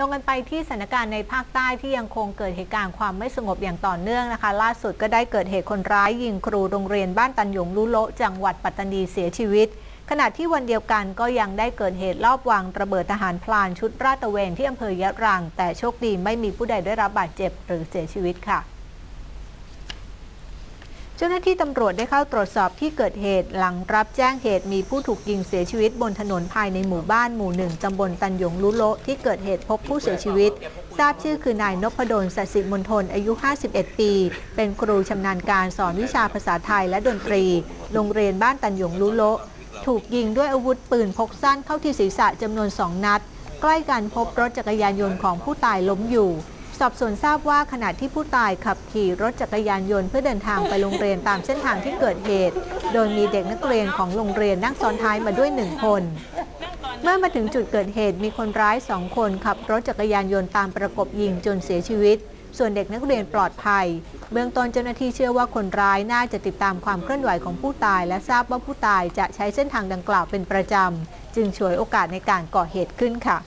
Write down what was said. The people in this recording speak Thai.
ลงกันไปที่สถานการณ์ในภาคใต้ที่ยังคงเกิดเหตุการณ์ความไม่สงบอย่างต่อเนื่องนะคะ ล่าสุดก็ได้เกิดเหตุคนร้ายยิงครูโรงเรียนบ้านตันหยงลุโลจังหวัดปัตตานีเสียชีวิต ขณะที่วันเดียวกันก็ยังได้เกิดเหตุลอบวางระเบิดทหารพลานชุดราตะเวนที่อำเภอยะรัง แต่โชคดีไม่มีผู้ใดได้รับบาดเจ็บหรือเสียชีวิตค่ะ เจ้าหน้าที่ตำรวจได้เข้าตรวจสอบที่เกิดเหตุหลังรับแจ้งเหตุมีผู้ถูกยิงเสียชีวิตบนถนนภายในหมู่บ้านหมู่หนึ่งตำบลตันหยงลุโละที่เกิดเหตุพบผู้เสียชีวิต ทราบชื่อคือนายนพดลสัสิมนทนอายุ 51 ปี เป็นครูชำนาญการสอนวิชาภาษาไทยและดนตรี โรงเรียนบ้านตันหยงลุโละถูกยิงด้วยอาวุธปืนพกสั้นเข้าที่ศีรษะจำนวนสองนัด ใกล้กันพบรถจักรยานยนต์ของผู้ตายล้มอยู่ สอบสวนทราบว่าขณะที่ผู้ตายขับขี่รถจักรยานยนต์เพื่อเดินทางไปโรงเรียนตามเส้นทางที่เกิดเหตุ โดยมีเด็กนักเรียนของโรงเรียนนั่งซ้อนท้ายมาด้วยหนึ่งคน เมื่อมาถึงจุดเกิดเหตุมีคนร้ายสองคนขับรถจักรยานยนต์ตามประกบยิงจนเสียชีวิต ส่วนเด็กนักเรียนปลอดภัย เบื้องต้นเจ้าหน้าที่เชื่อว่าคนร้ายน่าจะติดตามความเคลื่อนไหวของผู้ตาย และทราบว่าผู้ตายจะใช้เส้นทางดังกล่าวเป็นประจำ จึงฉวยโอกาสในการก่อเหตุขึ้นค่ะ